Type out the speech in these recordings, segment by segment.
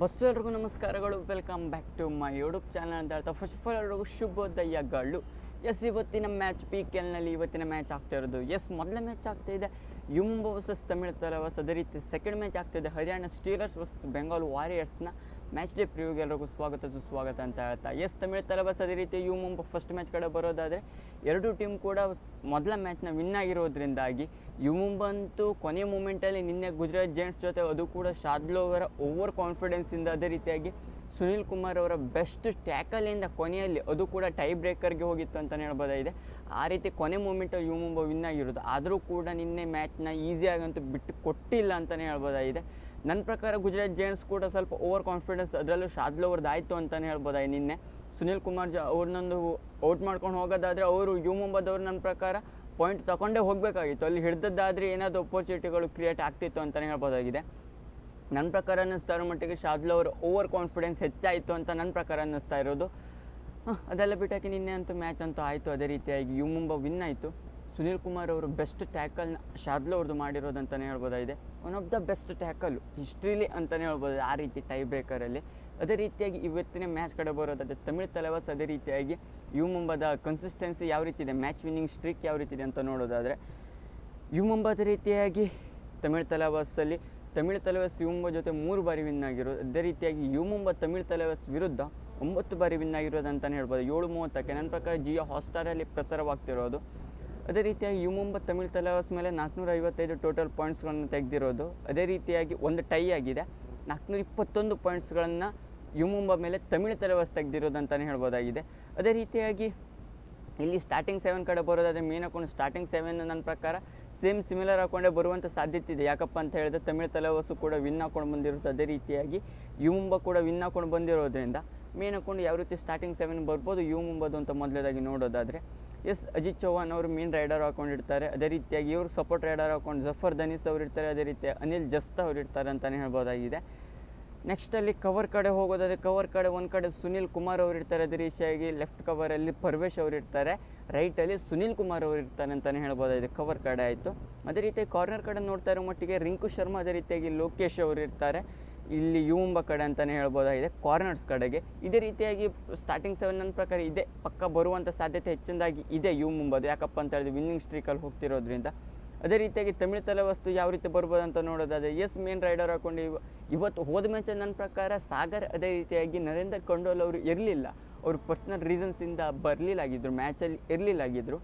Bus ಎಲ್ರಿಗೂ ನಮಸ್ಕಾರಗಳು. Welcome back to my YouTube channel ಅಂತ ಹೇಳ್ತಾ ಫಸ್ಟ್ ಆಫ್ ಆಲ್ ಎಲ್ರಿಗೂ ಶುಭೋದಯಗಳು. ಎಸ್ ಇವತ್ತಿನ ಮ್ಯಾಚ್ ಪಿ ಕೆ ಎಲ್ನಲ್ಲಿ ಇವತ್ತಿನ ಮ್ಯಾಚ್ ಆಗ್ತಾ ಇರೋದು. ಎಸ್ ಮೊದಲ ಮ್ಯಾಚ್ ಆಗ್ತಾ ಇದೆ. ಯುಂಬ ವರ್ಸಸ್ ತಮಿಳ್ ತಲವಾಸ್ ಅದೇ ರೀತಿ ಸೆಕೆಂಡ್ ಮ್ಯಾಚ್ ಆಗ್ತಿದೆ ಹರಿಯಾಣ ಸ್ಟೀಲರ್ಸ್ ವರ್ಸಸ್ ಬೆಂಗಾಲ್ ವಾರಿಯರ್ಸ್ನ ಮ್ಯಾಚ್ ಡೇ ಪ್ರಿವ್ಯೂಗೆ ಎಲ್ಲರಿಗೂ ಸ್ವಾಗತ, ಸುಸ್ವಾಗತ ಅಂತ ಹೇಳ್ತಾ. ಎಸ್ ತಮಿಳ್ ತಲವಾಸ್ ಅದೇ ರೀತಿ ಯು ಮುಂಬ ಫಸ್ಟ್ ಮ್ಯಾಚ್ ಕಡೆ ಬರೋದಾದರೆ ಎರಡು ಟೀಮ್ ಕೂಡ ಮೊದಲ ಮ್ಯಾಚ್ನ ವಿನ್ ಆಗಿರೋದ್ರಿಂದಾಗಿ ಯು ಮುಂಬಂತೂ ಕೊನೆಯ ಮೂಮೆಂಟಲ್ಲಿ ನಿನ್ನೆ ಗುಜರಾತ್ ಜೆಂಟ್ಸ್ ಜೊತೆ ಅದು ಕೂಡ ಶಾದ್ಲೋ ಅವರ ಓವರ್ ಕಾನ್ಫಿಡೆನ್ಸಿಂದ ಅದೇ ರೀತಿಯಾಗಿ ಸುನಿಲ್ ಕುಮಾರ್ ಅವರ ಬೆಸ್ಟ್ ಟ್ಯಾಕಲಿಂದ ಕೊನೆಯಲ್ಲಿ ಅದು ಕೂಡ ಟೈ ಬ್ರೇಕರ್ಗೆ ಹೋಗಿತ್ತು ಅಂತಲೇ ಹೇಳ್ಬೋದಾಗಿದೆ. ಆ ರೀತಿ ಕೊನೆ ಮೂಮೆಂಟಲ್ಲಿ ಯು ಮುಂಬ ವಿನ್ ಆಗಿರೋದು. ಆದರೂ ಕೂಡ ನಿನ್ನೆ ಮ್ಯಾಚ್ನ ಈಸಿಯಾಗಂತೂ ಬಿಟ್ಟು ಕೊಟ್ಟಿಲ್ಲ ಅಂತಲೇ ಹೇಳ್ಬೋದಾಗಿದೆ. ನನ್ನ ಪ್ರಕಾರ ಗುಜರಾತ್ ಜೈಂಟ್ಸ್ ಕೂಡ ಸ್ವಲ್ಪ ಓವರ್ ಕಾನ್ಫಿಡೆನ್ಸ್ ಅದರಲ್ಲೂ ಶಾದ್ಲೋ ಅವ್ರದ್ದು ಆಯಿತು ಅಂತಲೇ ಹೇಳ್ಬೋದಾಗಿ ನಿನ್ನೆ. ಸುನಿಲ್ ಕುಮಾರ್ ಜ ಅವ್ರನ್ನೊಂದು ಔಟ್ ಮಾಡ್ಕೊಂಡು ಹೋಗೋದಾದರೆ ಅವರು ಯು ಮುಂಬದವ್ರು ನನ್ನ ಪ್ರಕಾರ ಪಾಯಿಂಟ್ ತಗೊಂಡೇ ಹೋಗಬೇಕಾಗಿತ್ತು. ಅಲ್ಲಿ ಹಿಡ್ದದ್ದಾದರೆ ಏನಾದರೂ ಅಪರ್ಚುನಿಟಿಗಳು ಕ್ರಿಯೇಟ್ ಆಗ್ತಿತ್ತು ಅಂತಲೇ ಹೇಳ್ಬೋದಾಗಿದೆ. ನನ್ನ ಪ್ರಕಾರ ಅನ್ನಿಸ್ತಾ ಇರೋ ಮಟ್ಟಿಗೆ ಶಾದ್ಲೋ ಅವರು ಓವರ್ ಕಾನ್ಫಿಡೆನ್ಸ್ ಹೆಚ್ಚಾಯಿತು ಅಂತ ನನ್ನ ಪ್ರಕಾರ ಅನ್ನಿಸ್ತಾ ಇರೋದು. ಅದೆಲ್ಲ ಬಿಟ್ಟಾಕಿ ನಿನ್ನೆ ಅಂತೂ ಮ್ಯಾಚ್ ಅಂತೂ ಆಯಿತು. ಅದೇ ರೀತಿಯಾಗಿ ಯು ಮುಂಬ ವಿನ್ ಆಯಿತು. ಸುನೀಲ್ ಕುಮಾರ್ ಅವರು ಬೆಸ್ಟ್ ಟ್ಯಾಕಲ್ನ ಶಾರ್ದ್ಲ ಅವ್ರದ್ದು ಮಾಡಿರೋದು ಅಂತಲೇ ಹೇಳ್ಬೋದಾಗಿದೆ. One of the best tackle historically ಅಂತಲೇ ಹೇಳ್ಬೋದು. ಆ ರೀತಿ ಟೈ ಬ್ರೇಕರಲ್ಲಿ ಅದೇ ರೀತಿಯಾಗಿ ಇವತ್ತಿನ ಮ್ಯಾಚ್ ಕಡೆ ಬರೋದಾದರೆ ತಮಿಳ್ ತಲೆವಾಸ್ ಅದೇ ರೀತಿಯಾಗಿ ಯು ಮುಂಬದ ಕನ್ಸಿಸ್ಟೆನ್ಸಿ ಯಾವ ರೀತಿ ಇದೆ? ಮ್ಯಾಚ್ ವಿನ್ನಿಂಗ್ ಸ್ಟ್ರಿಕ್ ಯಾವ ರೀತಿ ಇದೆ ಅಂತ ನೋಡೋದಾದರೆ, ಯು ಮುಂಬದ ರೀತಿಯಾಗಿ ತಮಿಳ್ ತಲೆವಾಸಲ್ಲಿ ತಮಿಳ್ ತಲೆವಾಸ್ ಯು ಮುಂಬ ಜೊತೆ ಮೂರು ಬಾರಿ ವಿನ್ ಆಗಿರೋದು. ಅದೇ ರೀತಿಯಾಗಿ ಯು ಮುಂಬ ತಮಿಳ್ ತಲೆವಾಸ್ ವಿರುದ್ಧ ಒಂಬತ್ತು ಬಾರಿ ವಿನ್ ಆಗಿರೋದು ಅಂತಲೇ ಹೇಳ್ಬೋದು. ಏಳು ಮೂವತ್ತಕ್ಕೆ ನನ್ನ ಪ್ರಕಾರ ಜಿಯೋ ಹಾಟ್ಸ್ಟಾರಲ್ಲಿ ಪ್ರಸಾರವಾಗ್ತಿರೋದು. ಅದೇ ರೀತಿಯಾಗಿ ಯು ಮುಂಬ ತಮಿಳ್ ತಲೆವಾಸ್ ಮೇಲೆ ನಾಲ್ಕುನೂರ ಐವತ್ತೈದು ಟೋಟಲ್ ಪಾಯಿಂಟ್ಸ್ಗಳನ್ನು ತೆಗೆದಿರೋದು. ಅದೇ ರೀತಿಯಾಗಿ ಒಂದು ಟೈ ಆಗಿದೆ. ನಾಲ್ಕುನೂರ ಇಪ್ಪತ್ತೊಂದು ಪಾಯಿಂಟ್ಸ್ಗಳನ್ನು ಯು ಮುಂಬ ಮೇಲೆ ತಮಿಳ್ ತಲೆವಾಸ್ ತೆಗೆದಿರೋದು ಅಂತಲೇ ಹೇಳ್ಬೋದಾಗಿದೆ. ಅದೇ ರೀತಿಯಾಗಿ ಇಲ್ಲಿ ಸ್ಟಾರ್ಟಿಂಗ್ ಸೆವೆನ್ ಕಡೆ ಬರೋದಾದರೆ ಮೀನ್ ಹಾಕೊಂಡು ಸ್ಟಾರ್ಟಿಂಗ್ ಸೆವೆನ್ ನನ್ನ ಪ್ರಕಾರ ಸೇಮ್ ಸಿಮಿಲರ್ ಹಾಕೊಂಡೇ ಬರುವಂಥ ಸಾಧ್ಯತೆ ಇದೆ. ಯಾಕಪ್ಪ ಅಂತ ಹೇಳಿದ್ರೆ ತಮಿಳು ತಲೆವಾಸು ಕೂಡ ವಿನ್ ಹಾಕೊಂಡು ಬಂದಿರುತ್ತೆ ಅದೇ ರೀತಿಯಾಗಿ. ಯು ಮುಂಬ ಕೂಡ ವಿನ್ ಹಾಕೊಂಡು ಬಂದಿರೋದ್ರಿಂದ ಮೀನ್ ಹಾಕೊಂಡು ಯಾವ ರೀತಿ ಸ್ಟಾರ್ಟಿಂಗ್ ಸೆವೆನ್ ಬರ್ಬೋದು ಯು ಮುಂಬದು ಅಂತ ಮೊದಲೇದಾಗಿ ನೋಡೋದಾದರೆ ಎಸ್ ಅಜಿತ್ ಚೌಹಾನ್ ಅವರು ಮೀನ್ ರೈಡರ್ ಹಾಕೊಂಡಿರ್ತಾರೆ ಅದೇ ರೀತಿಯಾಗಿ ಇವರು ಸಪೋರ್ಟ್ ರೈಡರ್ ಹಾಕೊಂಡು ಜಫರ್ ದನೀಸ್ ಅವರು ಇರ್ತಾರೆ. ಅದೇ ರೀತಿ ಅನಿಲ್ ಜಸ್ತಾ ಅವರು ಇರ್ತಾರೆ ಅಂತಲೇ ಹೇಳ್ಬೋದಾಗಿದೆ. ನೆಕ್ಸ್ಟಲ್ಲಿ ಕವರ್ ಕಡೆ ಹೋಗೋದಾದ್ರೆ ಕವರ್ ಕಡೆ ಒಂದು ಕಡೆ ಸುನಿಲ್ ಕುಮಾರ್ ಅವರು ಇರ್ತಾರೆ ಅದೇ ರೀತಿಯಾಗಿ ಲೆಫ್ಟ್ ಕವರಲ್ಲಿ ಪರ್ವೇಶ್ ಅವರು ಇರ್ತಾರೆ. ರೈಟಲ್ಲಿ ಸುನಿಲ್ ಕುಮಾರ್ ಅವರು ಇರ್ತಾರೆ ಅಂತಲೇ ಹೇಳ್ಬೋದಾಗಿದೆ ಕವರ್ ಕಡೆ ಆಯಿತು. ಅದೇ ರೀತಿ ಕಾರ್ನರ್ ಕಡೆ ನೋಡ್ತಾ ಇರೋ ಮಟ್ಟಿಗೆ ರಿಂಕು ಶರ್ಮಾ ಅದೇ ರೀತಿಯಾಗಿ ಲೋಕೇಶ್ ಅವರು ಇರ್ತಾರೆ. ಇಲ್ಲಿ ಯುವಂಬ ಕಡೆ ಅಂತಲೇ ಹೇಳ್ಬೋದಾಗಿದೆ ಕಾರ್ನರ್ಸ್ ಕಡೆಗೆ. ಇದೇ ರೀತಿಯಾಗಿ ಸ್ಟಾರ್ಟಿಂಗ್ ಸೆವೆನ್ ನನ್ನ ಪ್ರಕಾರ ಇದೆ. ಪಕ್ಕ ಬರುವಂಥ ಸಾಧ್ಯತೆ ಹೆಚ್ಚಿನದಾಗಿ ಇದೆ ಯು ಮುಂಬದು ಯಾಕಪ್ಪ ಅಂತ ಹೇಳಿದ್ರೆ ವಿನ್ನಿಂಗ್ ಸ್ಟ್ರೀಕಲ್ಲಿ ಹೋಗ್ತಿರೋದ್ರಿಂದ. ಅದೇ ರೀತಿಯಾಗಿ ತಮಿಳ್ ತಲೆವಸ್ತು ಯಾವ ರೀತಿ ಬರ್ಬೋದು ಅಂತ ನೋಡೋದಾದ್ರೆ ಎಸ್ ಮೇನ್ ರೈಡರ್ ಹಾಕೊಂಡು ಇವ ಇವತ್ತು ಹೋದ ಮ್ಯಾಚ್ ನನ್ನ ಪ್ರಕಾರ ಸಾಗರ್ ಅದೇ ರೀತಿಯಾಗಿ ನರೇಂದರ್ ಕಂಡೋಲ್ ಅವರು ಇರಲಿಲ್ಲ. ಅವರು ಪರ್ಸ್ನಲ್ ರೀಸನ್ಸಿಂದ ಬರಲಿಲ್ಲಾಗಿದ್ದರು ಮ್ಯಾಚಲ್ಲಿ ಇರಲಿಲ್ಲಾಗಿದ್ದರು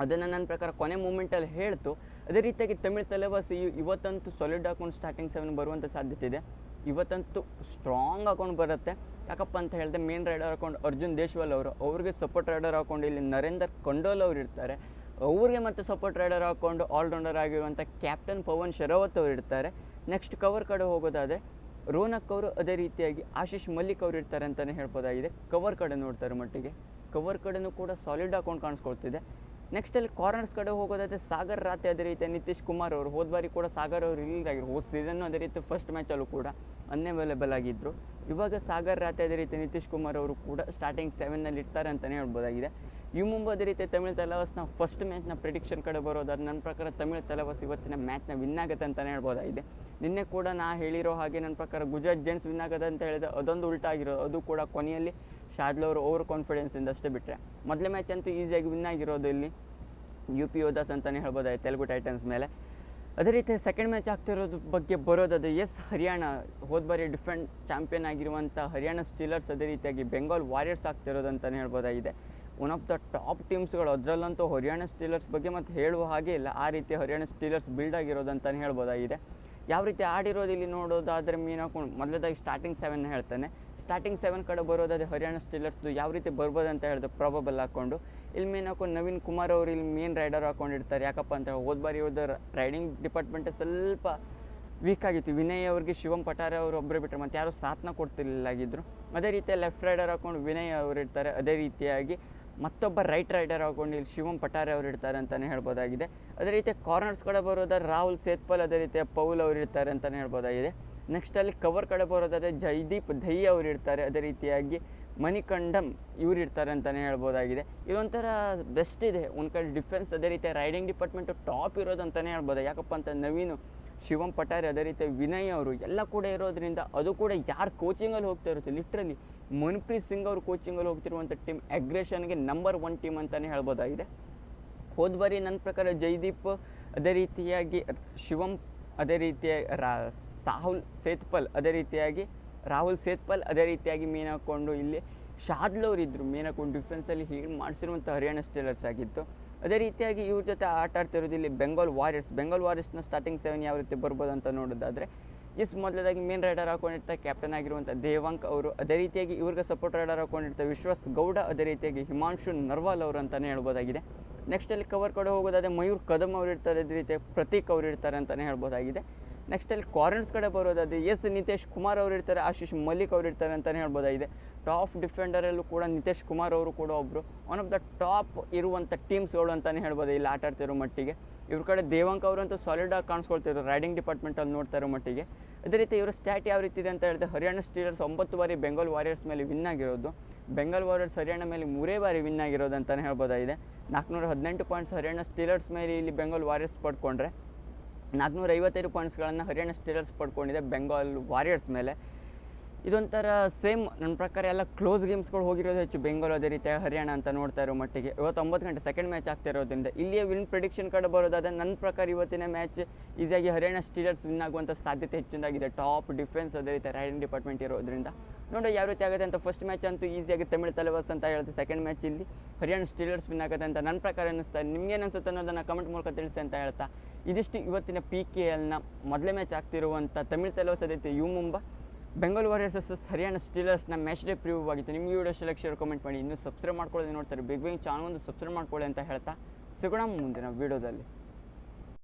ಅದನ್ನು ನನ್ನ ಪ್ರಕಾರ ಕೊನೆ ಮೂಮೆಂಟಲ್ಲಿ ಹೇಳ್ತು. ಅದೇ ರೀತಿಯಾಗಿ ತಮಿಳು ತಲೆವಾಸಿ ಇವ್- ಇವತ್ತಂತೂ ಸಾಲಿಡ್ ಹಾಕೊಂಡು ಸ್ಟಾರ್ಟಿಂಗ್ ಸೆವೆನ್ ಬರುವಂಥ ಸಾಧ್ಯತೆ ಇದೆ. ಇವತ್ತಂತೂ ಸ್ಟ್ರಾಂಗ್ ಹಾಕೊಂಡು ಬರುತ್ತೆ. ಯಾಕಪ್ಪ ಅಂತ ಹೇಳಿದ್ರೆ ಮೇನ್ ರೈಡರ್ ಹಾಕೊಂಡು ಅರ್ಜುನ್ ದೇಶ್ವಾಲ್ ಅವರು, ಅವ್ರಿಗೆ ಸಪೋರ್ಟ್ ರೈಡರ್ ಹಾಕೊಂಡು ಇಲ್ಲಿ ನರೇಂದರ್ ಕಂಡೋಲ್ ಅವರು ಇರ್ತಾರೆ. ಅವ್ರಿಗೆ ಮತ್ತೆ ಸಪೋರ್ಟ್ ರೈಡರ್ ಹಾಕೊಂಡು ಆಲ್ರೌಂಡರ್ ಆಗಿರುವಂಥ ಕ್ಯಾಪ್ಟನ್ ಪವನ್ ಶರಾವತ್ ಅವರು ಇರ್ತಾರೆ ನೆಕ್ಸ್ಟ್ ಕವರ್ ಕಡೆ ಹೋಗೋದಾದರೆ ರೋನಕ್ ಅವರು ಅದೇ ರೀತಿಯಾಗಿ ಆಶೀಶ್ ಮಲ್ಲಿಕ್ ಅವರು ಇರ್ತಾರೆ ಅಂತಲೇ ಹೇಳ್ಬೋದಾಗಿದೆ. ಕವರ್ ಕಡೆ ನೋಡ್ತಾರೆ ಮಟ್ಟಿಗೆ. ಕವರ್ ಕಡೆನೂ ಕೂಡ ಸಾಲಿಡ್ ಹಾಕೊಂಡು ಕಾಣಿಸ್ಕೊಳ್ತಿದೆ. ನೆಕ್ಸ್ಟ್ ಅಲ್ಲಿ ಕಾರ್ನರ್ಸ್ ಕಡೆ ಹೋಗೋದಾದರೆ ಸಾಗರ್ ರಾತೆ ಅದೇ ರೀತಿ ನಿತೀಶ್ ಕುಮಾರ್ ಅವರು, ಹೋದ ಬಾರಿ ಕೂಡ ಸಾಗರ್ ಅವರು ರಿಲೀಸ್ ಆಗಿರು ಹೋದ ಸೀಸನ್ನು ಅದೇ ರೀತಿ ಫಸ್ಟ್ ಮ್ಯಾಚಲ್ಲೂ ಕೂಡ ಅನ್ಅವೈಲೇಬಲ್ ಆಗಿದ್ದರು ಇವಾಗ ಸಾಗರ್ ರಾತೆ ಅದೇ ರೀತಿ ನಿತೀಶ್ ಕುಮಾರ್ ಅವರು ಕೂಡ ಸ್ಟಾರ್ಟಿಂಗ್ ಸೆವೆನ್ನಲ್ಲಿ ಇರ್ತಾರೆ ಅಂತಲೇ ಹೇಳ್ಬೋದಾಗಿದೆ. ಈ ಅದೇ ರೀತಿ ತಮಿಳ್ ತಲವಾಸ್ನ ಫಸ್ಟ್ ಮ್ಯಾಚ್ನ ಪ್ರಿಡಿಕ್ಷನ್ ಕಡೆ ಬರೋದಾದ್ರೆ ನನ್ನ ಪ್ರಕಾರ ತಮಿಳ್ ತಲವಾಸ್ ಇವತ್ತಿನ ಮ್ಯಾಚ್ನ ವಿನ್ ಆಗುತ್ತೆ ಅಂತಲೇ ಹೇಳ್ಬೋದಾಗಿದೆ ನಿನ್ನೆ ಕೂಡ ನಾ ಹೇಳಿರೋ ಹಾಗೆ ನನ್ನ ಪ್ರಕಾರ ಗುಜರಾತ್ ಜೆಂಟ್ಸ್ ವಿನ್ ಆಗುತ್ತೆ ಅಂತ ಹೇಳಿದ್ರೆ ಅದೊಂದು ಉಲ್ಟಾಗಿರೋದು ಅದು ಕೂಡ ಕೊನೆಯಲ್ಲಿ ಶಾದ್ಲ ಅವರು ಓವರ್ ಕಾನ್ಫಿಡೆನ್ಸಿಂದ ಅಷ್ಟೇ ಬಿಟ್ಟರೆ ಮೊದಲ ಮ್ಯಾಚ್ ಅಂತೂ ಈಸಿಯಾಗಿ ವಿನ್ ಆಗಿರೋದು ಇಲ್ಲಿ. ಯು ಪಿ ಯೋದಾಸ್ ಅಂತಲೇ ಹೇಳ್ಬೋದಾಗಿದೆ ತೆಲುಗು ಟೈಟನ್ಸ್ ಮೇಲೆ? ಅದೇ ರೀತಿ ಸೆಕೆಂಡ್ ಮ್ಯಾಚ್ ಆಗ್ತಿರೋದು ಬಗ್ಗೆ ಬರೋದದು ಎಸ್ ಹರಿಯಾಣ ಹೋದ ಬಾರಿ ಡಿಫೆಂಡ್ ಚಾಂಪಿಯನ್ ಆಗಿರುವಂಥ ಹರಿಯಾಣ ಸ್ಟೀಲರ್ಸ್ ಅದೇ ರೀತಿಯಾಗಿ ಬೆಂಗಾಲ್ ವಾರಿಯರ್ಸ್ ಆಗ್ತಿರೋದು ಅಂತಲೇ ಹೇಳ್ಬೋದಾಗಿದೆ ಒನ್ ಆಫ್ ದ ಟಾಪ್ ಟೀಮ್ಸ್ಗಳು ಅದರಲ್ಲಂತೂ ಹರಿಯಾಣ ಸ್ಟೀಲರ್ಸ್ ಬಗ್ಗೆ ಮತ್ತು ಹೇಳುವ ಹಾಗೆ ಇಲ್ಲ. ಆ ರೀತಿ ಹರಿಯಾಣ ಸ್ಟೀಲರ್ಸ್ ಬಿಲ್ಡ್ ಆಗಿರೋದು ಅಂತಲೇ ಹೇಳ್ಬೋದಾಗಿದೆ. ಯಾವ ರೀತಿ ಆಡಿರೋದು ಇಲ್ಲಿ ನೋಡೋದಾದರೆ ಮೀನು ಹಾಕೊಂಡು ಮೊದಲದಾಗಿ ಸ್ಟಾರ್ಟಿಂಗ್ ಸೆವೆನ್ ಹೇಳ್ತಾನೆ. ಸ್ಟಾರ್ಟಿಂಗ್ ಸೆವೆನ್ ಕಡೆ ಬರೋದಾದ್ರೆ ಹರಿಯಾಣ ಸ್ಟೀಲರ್ಸ್ದು ಯಾವ ರೀತಿ ಬರ್ಬೋದು ಅಂತ ಹೇಳಿದೆ ಪ್ರಾಬಬಲ್ ಹಾಕ್ಕೊಂಡು. ಇಲ್ಲಿ ಮೇನ್ ಹಾಕೊಂಡು ನವೀನ್ ಕುಮಾರ್ ಅವರು ಇಲ್ಲಿ ಮೇನ್ ರೈಡರ್ ಹಾಕೊಂಡಿರ್ತಾರೆ. ಯಾಕಪ್ಪ ಅಂತ ಹೋದ ಬಾರಿ ಇವ್ರದ್ದು ರೈಡಿಂಗ್ ಡಿಪಾರ್ಟ್ಮೆಂಟ್ ಸ್ವಲ್ಪ ವೀಕ್ ಆಗಿತ್ತು. ವಿನಯ್ ಅವ್ರಿಗೆ ಶಿವಂ ಪಟಾರ ಅವರು ಒಬ್ಬರು ಬಿಟ್ಟರೆ ಮತ್ತು ಯಾರು ಸಾಥ್ನ ಕೊಡ್ತಿರ್ಲಿಲ್ಲಾಗಿದ್ದರು ಅದೇ ರೀತಿ ಲೆಫ್ಟ್ ರೈಡರ್ ಹಾಕೊಂಡು ವಿನಯ್ ಅವರು ಇರ್ತಾರೆ. ಅದೇ ರೀತಿಯಾಗಿ ಮತ್ತೊಬ್ಬ ರೈಟ್ ರೈಡರ್ ಹಾಕೊಂಡು ಇಲ್ಲಿ ಶಿವಂ ಪಟಾರೆ ಅವರು ಇರ್ತಾರೆ ಅಂತಲೇ ಹೇಳ್ಬೋದಾಗಿದೆ. ಅದೇ ರೀತಿ ಕಾರ್ನರ್ಸ್ ಕಡೆ ಬರೋದಾದ್ರೆ ರಾಹುಲ್ ಸೇತ್ಪಲ್, ಅದೇ ರೀತಿ ಪೌಲ್ ಅವರು ಇರ್ತಾರೆ ಅಂತಲೇ ಹೇಳ್ಬೋದಾಗಿದೆ. ನೆಕ್ಸ್ಟ್ ಅಲ್ಲಿ ಕವರ್ ಕಡೆ ಬರೋದಾದರೆ ಜೈದೀಪ್ ದೈ ಅವರು ಇರ್ತಾರೆ ಅದೇ ರೀತಿಯಾಗಿ ಮಣಿಕಂಡಮ್ ಇವ್ರು ಇರ್ತಾರೆ ಅಂತಲೇ ಹೇಳ್ಬೋದಾಗಿದೆ. ಇದೊಂಥರ ಬೆಸ್ಟ್ ಇದೆ. ಒಂದು ಕಡೆ ಡಿಫೆನ್ಸ್ ಅದೇ ರೀತಿ ರೈಡಿಂಗ್ ಡಿಪಾರ್ಟ್ಮೆಂಟು ಟಾಪ್ ಇರೋದು ಅಂತಲೇ ಹೇಳ್ಬೋದು. ಯಾಕಪ್ಪ ಅಂತ ನವೀನು, ಶಿವಂ ಪಟಾರಿ, ಅದೇ ರೀತಿ ವಿನಯ್ ಅವರು ಎಲ್ಲ ಕೂಡ ಇರೋದ್ರಿಂದ ಅದು ಕೂಡ ಯಾರು ಕೋಚಿಂಗಲ್ಲಿ ಹೋಗ್ತಾ ಇರುತ್ತೆ? ಲಿಟ್ರಲಿ ಮನ್ಪ್ರೀತ್ ಸಿಂಗ್ ಅವರು ಕೋಚಿಂಗಲ್ಲಿ ಹೋಗ್ತಿರುವಂಥ ಟೀಮ್ ಅಗ್ರೆಷನ್ಗೆ ನಂಬರ್ ಒನ್ ಟೀಮ್ ಅಂತಲೇ ಹೇಳ್ಬೋದಾಗಿದೆ. ಹೋದ ಬಾರಿ ನನ್ನ ಪ್ರಕಾರ ಜೈದೀಪ್ ಅದೇ ರೀತಿಯಾಗಿ, ಶಿವಂ ಅದೇ ರೀತಿಯಾಗಿ ರಾ, ಸಾಹುಲ್ ಸೇತ್ಪಲ್ ಅದೇ ರೀತಿಯಾಗಿ, ರಾಹುಲ್ ಸೇತ್ಪಲ್ ಅದೇ ರೀತಿಯಾಗಿ ಮೀನ್ ಹಾಕ್ಕೊಂಡು ಇಲ್ಲಿ ಶಾದ್ಲವ್ರು ಇದ್ದರು ಮೀನ್ ಹಾಕೊಂಡು ಡಿಫೆನ್ಸಲ್ಲಿ ಹೀಗೆ ಮಾಡಿಸಿರುವಂಥ ಹರಿಯಾಣ ಸ್ಟೇಲರ್ಸ್ ಆಗಿತ್ತು ಅದೇ ರೀತಿಯಾಗಿ ಇವ್ರ ಜೊತೆ ಆಟ ಆಡ್ತಿರೋದು ಇಲ್ಲಿ ಬೆಂಗಾಲ್ ವಾರಿಯರ್ಸ್ ಬೆಂಗಾಲ್ ವಾರಿಯರ್ಸ್ನ ಸ್ಟಾರ್ಟಿಂಗ್ ಸೆವೆನ್ ಯಾವ ರೀತಿ ಬರ್ಬೋದು ಅಂತ ನೋಡೋದಾದರೆ ಎಸ್ ಮೊದಲದಾಗಿ ಮೇನ್ ರೈಡರ್ ಹಾಕೊಂಡಿರ್ತಾರೆ ಕ್ಯಾಪ್ಟನ್ ಆಗಿರುವಂಥ ದೇವಾಂಕ್ ಅವರು, ಅದೇ ರೀತಿಯಾಗಿ ಇವ್ರಿಗೆ ಸಪೋರ್ಟ್ ರೈಡರ್ ಹಾಕೊಂಡಿರ್ತಾರೆ ವಿಶ್ವಾಸ್ ಗೌಡ, ಅದೇ ರೀತಿಯಾಗಿ ಹಿಮಾಂಶು ನರ್ವಾಲ್ ಅವರು ಅಂತಲೇ ಹೇಳ್ಬೋದಾಗಿದೆ. ನೆಕ್ಸ್ಟ್ ಅಲ್ಲಿ ಕವರ್ ಕಡೆ ಹೋಗೋದಾದ್ರೆ ಮಯೂರ್ ಕದಮ್ ಅವರು ಇರ್ತಾರೆ, ಅದೇ ರೀತಿ ಪ್ರತೀಕ್ ಅವರು ಇರ್ತಾರೆ ಅಂತಲೇ ಹೇಳ್ಬೋದಾಗಿದೆ. ನೆಕ್ಸ್ಟ್ ಅಲ್ಲಿ ಕ್ವಾರಂಟ್ಸ್ ಕಡೆ ಬರೋದಾದ್ರೆ ಎಸ್ ನಿತೇಶ್ ಕುಮಾರ್ ಅವರು ಇರ್ತಾರೆ, ಆಶೀಶ್ ಮಲ್ಲಿಕ್ ಅವರು ಇರ್ತಾರೆ ಅಂತಲೇ ಹೇಳ್ಬೋದಾಗಿದೆ. ಟಾಪ್ ಡಿಫೆಂಡರಲ್ಲೂ ಕೂಡ ನಿತೇಶ್ ಕುಮಾರ್ ಅವರು ಕೂಡ ಒಬ್ಬರು ಒನ್ ಆಫ್ ದ ಟಾಪ್ ಇರುವಂಥ ಟೀಮ್ಸ್ಗಳು ಅಂತಲೇ ಹೇಳ್ಬೋದು ಇಲ್ಲಿ ಆಟ ಆಡ್ತಿರೋ ಮಟ್ಟಿಗೆ. ಇವ್ರ ಕಡೆ ದೇವಾಂಕ್ ಅವರಂತೂ ಸಾಲಿಡಾಗಿ ಕಾಣಿಸ್ಕೊಳ್ತಿದ್ರು ರೈಡಿಂಗ್ ಡಿಪಾರ್ಟ್ಮೆಂಟಲ್ಲಿ ನೋಡ್ತಾ ಇರೋ ಮಟ್ಟಿಗೆ. ಅದೇ ರೀತಿ ಇವರ ಸ್ಟ್ಯಾಟ್ ಯಾವ ರೀತಿ ಇದೆ ಅಂತ ಹೇಳಿದ್ರೆ, ಹರಿಯಾಣ ಸ್ಟೀಲರ್ಸ್ ಒಂಬತ್ತು ಬಾರಿ ಬೆಂಗಾಲ್ ವಾರಿಯರ್ಸ್ ಮೇಲೆ ವಿನ್ ಆಗಿರೋದು. ಬೆಂಗಾಲ್ ವಾರಿಯರ್ಸ್ ಹರಿಯಾಣ ಮೇಲೆ ಮೂರೇ ಬಾರಿ ವಿನ್ ಆಗಿರೋದು ಅಂತಲೇ ಹೇಳ್ಬೋದಾಗಿದೆ. ನಾಲ್ಕುನೂರ ಹದಿನೆಂಟು ಪಾಯಿಂಟ್ಸ್ ಹರಿಯಾಣ ಸ್ಟೀಲರ್ಸ್ ಮೇಲೆ ಇಲ್ಲಿ ಬೆಂಗಾಲ್ ವಾರಿಯರ್ಸ್ ಪಡ್ಕೊಂಡ್ರೆ. ನಾಲ್ಕುನೂರ ಐವತ್ತೈದು ಪಾಯಿಂಟ್ಸ್ಗಳನ್ನು ಹರಿಯಾಣ ಸ್ಟೀಲರ್ಸ್ ಪಡ್ಕೊಂಡಿದೆ ಬೆಂಗಾಲ್ ವಾರಿಯರ್ಸ್ ಮೇಲೆ. ಇದೊಂಥರ ಸೇಮ್ ನನ್ನ ಪ್ರಕಾರ ಎಲ್ಲ ಕ್ಲೋಸ್ ಗೇಮ್ಸ್ಗಳು ಹೋಗಿರೋದು ಹೆಚ್ಚು. ಬೆಂಗಾಲ್ ಅದೇ ರೀತಿ, ಹರಿಯಾಣ ಅಂತ ನೋಡ್ತಾ ಇರೋ ಮಟ್ಟಿಗೆ. ಇವತ್ತು ಒಂಬತ್ತು ಗಂಟೆ ಸೆಕೆಂಡ್ ಮ್ಯಾಚ್ ಆಗ್ತಾ ಇರೋದ್ರಿಂದ ಇಲ್ಲಿಯ ವಿನ್ ಪ್ರಿಡಿಕ್ಷನ್ ಕಡೆ ಬರೋದಾದರೆ ನನ್ನ ಪ್ರಕಾರ ಇವತ್ತಿನ ಮ್ಯಾಚ್ ಈಸಿಯಾಗಿ ಹರಿಯಾಣ ಸ್ಟೀಲರ್ಸ್ ವಿನ್ ಆಗುವಂಥ ಸಾಧ್ಯತೆ ಹೆಚ್ಚಿನದಾಗಿದೆ. ಟಾಪ್ ಡಿಫೆನ್ಸ್ ಅದೇ ರೀತಿ ರೈಡಿಂಗ್ ಡಿಪಾರ್ಟ್ಮೆಂಟ್ ಇರೋದ್ರಿಂದ. ನೋಡೋ ಯಾವ ರೀತಿ ಆಗುತ್ತೆ ಅಂತ ಫಸ್ಟ್ ಮ್ಯಾಚ್ ಅಂತೂ ಈಸಿಯಾಗಿ ತಮಿಳು ತಲೆವಾಸ್ ಅಂತ ಹೇಳುತ್ತೆ ಸೆಕೆಂಡ್ ಮ್ಯಾಚ್ ಇಲ್ಲಿ ಹರಿಯಾಣ ಸ್ಟೀಲರ್ಸ್ ವಿನ್ ಆಗುತ್ತೆ ಅಂತ ನನ್ನ ಪ್ರಕಾರ ಅನ್ನಿಸ್ತಾ ನಿಮ್ಗೇನು ಅನಿಸುತ್ತೆ ಅನ್ನೋದನ್ನು ಕಮೆಂಟ್ ಮೂಲಕ ತಿಳಿಸಿ ಅಂತ ಹೇಳ್ತಾ. ಇದಿಷ್ಟು ಇವತ್ತಿನ ಪಿ ಕೆ ಎಲ್ನ ಮೊದಲೇ ಮ್ಯಾಚ್ ಆಗ್ತಿರುವಂಥ ತಮಿಳು ತಲೆವಾಸ್ ಅದೇ ರೀತಿ, U Mumba Bengal warriors versus Haryana ಸ್ಟೀಲರ್ಸ್ನ match day preview ಆಗಿತ್ತು. ನಿಮಗೆ ವಿಡಿಯೋ ಇಷ್ಟ ಶೇರ್ ಕಮೆಂಟ್ ಮಾಡಿ. ಇನ್ನೂ ಸಬ್ಸ್ಕ್ರೈಬ್ ಮಾಡ್ಕೊಳ್ಳೋದು ನೋಡ್ತಾರೆ. ಬಿಗ್ ಬಿಂಗ್ ಚಾನಲ್ ಒಂದು ಸಬ್ಸ್ಕ್ರೈಬ್ ಮಾಡ್ಕೊಳ್ಳಿ ಅಂತ ಹೇಳ್ತಾ ಸಿಗೋಣ ಮುಂದಿನ ವಿಡಿಯೋದಲ್ಲಿ